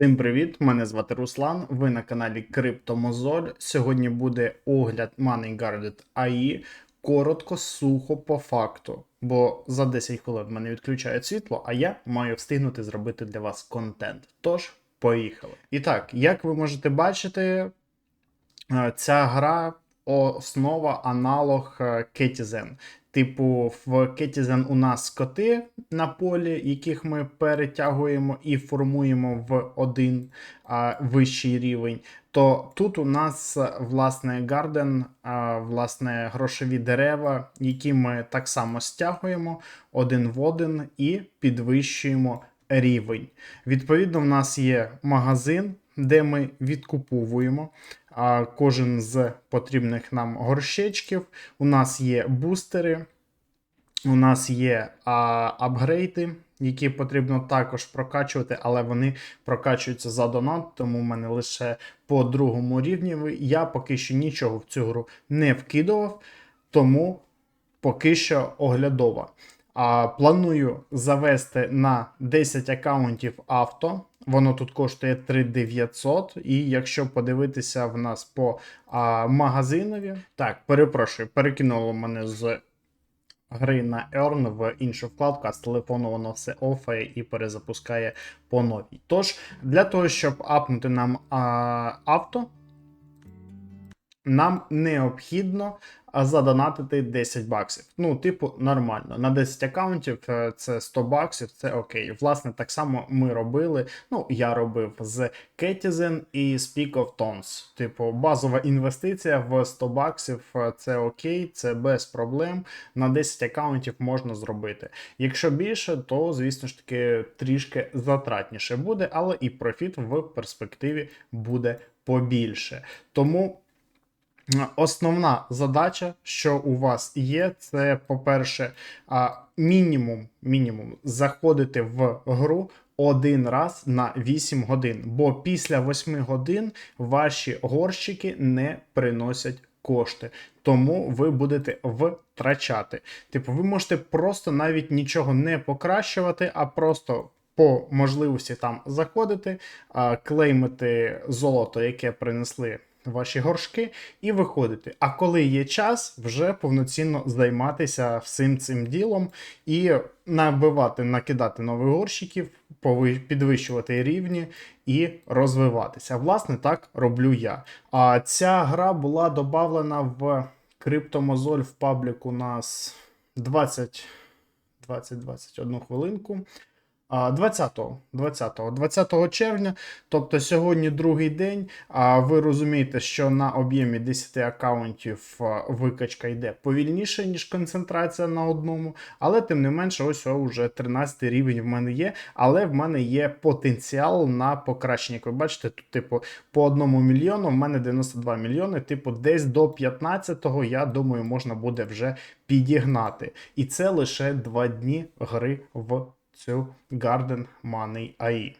Всім привіт! Мене звати Руслан. Ви на каналі Криптомозоль. Сьогодні буде огляд Money Guarded AI. Коротко, сухо по факту. Бо за 10 хвилин мене відключають світло, а я маю встигнути зробити для вас контент. Тож, поїхали. І так, як ви можете бачити, е, ця гра основа аналог Ketizen. Типу, в Ketizen у нас коти на полі, яких ми перетягуємо і формуємо в один а, вищий рівень. То тут у нас власне гарден, а, власне грошові дерева, які ми так само стягуємо один в один і підвищуємо рівень. Відповідно, в нас є магазин, де ми відкуповуємо кожен з потрібних нам горщечків. У нас є бустери, у нас є апгрейди, які потрібно також прокачувати, але вони прокачуються за донат, тому в мене лише по другому рівні. Я поки що нічого в цю гру не вкидував, тому поки що оглядова. А, планую завести на 10 аккаунтів авто. Воно тут коштує 3900. І якщо подивитися в нас по а, магазинові, так, перепрошую, перекинуло мене з гри на Earn в іншу вкладку, а з телефону воно все офає і перезапускає по новій. Тож, для того, щоб апнути нам а, авто, нам необхідно а, задонатити 10 баксів. Ну, типу, нормально. На 10 аккаунтів е, це 100 баксів, це окей. Власне, так само ми робили. Ну, я робив з Ketizen і з Peak of Tons. Типу, базова інвестиція в 100 баксів е, це окей, це без проблем. На 10 аккаунтів можна зробити. Якщо більше, то, звісно ж таки, трішки затратніше буде, але і профіт в перспективі буде побільше. Тому. Основна задача, що у вас є, це, по-перше, мінімум, мінімум заходити в гру один раз на 8 годин. Бо після 8 годин ваші горщики не приносять кошти. Тому ви будете втрачати. Типу, ви можете просто навіть нічого не покращувати, а просто. По можливості там заходити, клеймити золото, яке принесли ваші горшки, і виходити. А коли є час, вже повноцінно займатися всім цим ділом і набивати, накидати нових горщиків, підвищувати рівні і розвиватися. Власне, так роблю я. А ця гра була додавлена в криптомозоль в паблік у нас 20. 20-21 хвилинку. А, 20 20 20 червня, тобто сьогодні другий день. А ви розумієте, що на об'ємі 10 аккаунтів викачка йде повільніше, ніж концентрація на одному. Але тим не менше, ось о, вже 13 рівень в мене є. Але в мене є потенціал на покращення. Як ви бачите, тут, типу, по одному мільйону, в мене 92 мільйони. Типу, десь до 15-го, я думаю, можна буде вже підігнати. І це лише 2 дні гри в цю Garden Money AI.